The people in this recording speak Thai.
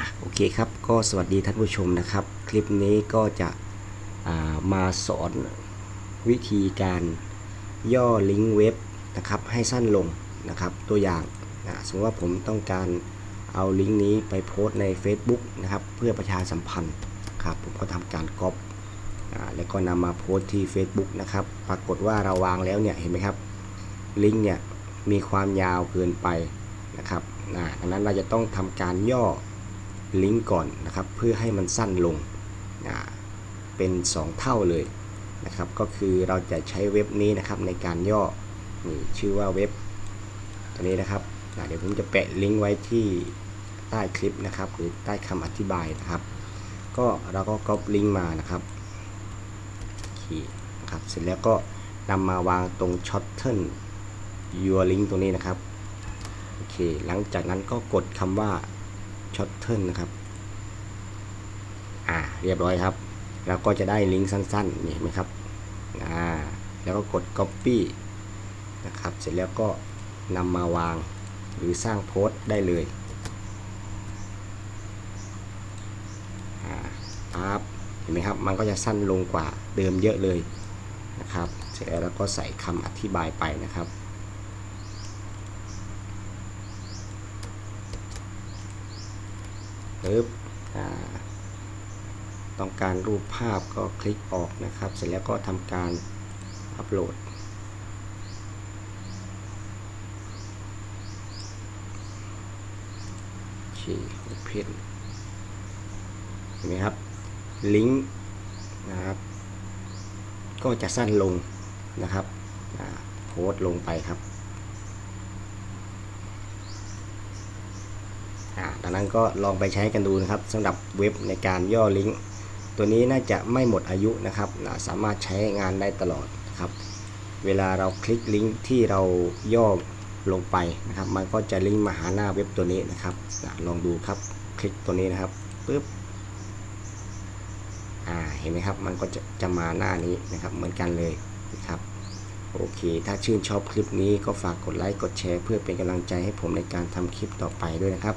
อะโอเคครับ ก็สวัสดีท่านผู้ชมนะครับ คลิปนี้ก็จะามาสอนวิธีการย่อลิงก์เว็บนะครับให้สั้นลงนะครับตัวอย่างนะสมมติว่าผมต้องการเอาลิงก์นี้ไปโพสใน Facebook นะครับเพื่อประชาสัมพันธ์ครับผมก็ทำการก๊อปแล้วก็นำมาโพสที่ Facebook นะครับปรากฏว่าเราวางแล้วเนี่ยเห็นไหมครับลิงก์เนี่ยมีความยาวเกินไปนะครับนะดังนั้นเราจะต้องทำการย่อ ลิงก์ก่อนนะครับ เพื่อให้มันสั้นลงนะเป็น 2 เท่าเลยนะครับ ก็คือเราจะใช้เว็บนี้นะครับในการย่อนี่ชื่อว่าเว็บตัวนี้นะครับนะเดี๋ยวผมจะแปะลิงก์ไว้ที่ใต้คลิปนะครับ หรือใต้คำอธิบายนะครับ ก็เราก็ก๊อปลิงก์มานะครับขีดนะครับเสร็จแล้วก็นำมาวางตรงช็อตเทิล your link ตรงนี้นะครับโอเคหลังจากนั้นก็กดคำว่า shorten นะครับ อ่า เรียบร้อยครับเราก็จะได้ลิงก์สั้นๆนี่เห็นไหมครับ อ่า แล้วก็กด copy นะครับ เสร็จแล้วก็นำมาวางหรือสร้างโพสต์ได้เลยอ่าปั๊บเห็นไหมครับ มันก็จะสั้นลงกว่าเดิมเยอะเลยนะครับ เสร็จแล้วเราก็ใส่คำอธิบายไปนะครับ ปึ๊บต้องการรูปภาพก็คลิกออกนะครับ เสร็จแล้วก็ทำการอัปโหลด โอเค Open เห็นไหมครับ ลิงก์นะครับ ก็จะสั้นลงนะครับโพสต์ลงไปครับ อ่า ดังนั้นก็ลองไปใช้กันดูนะครับสำหรับเว็บในการย่อลิงก์ ตัวนี้น่าจะไม่หมดอายุนะครับสามารถใช้งานได้ตลอดครับเวลาเราคลิกลิงก์ที่เราย่อลงไปนะครับ มันก็จะลิงก์มาหาหน้าเว็บตัวนี้นะครับลองดูครับคลิกตัวนี้นะครับปึ๊บอ่าเห็นไหมครับมันก็จะจะมาหน้านี้นะครับเหมือนกันเลยนะครับโอเค ถ้าชื่นชอบคลิปนี้ก็ฝากกดไลค์กดแชร์ เพื่อเป็นกำลังใจให้ผมในการทำคลิปต่อไปด้วยนะครับ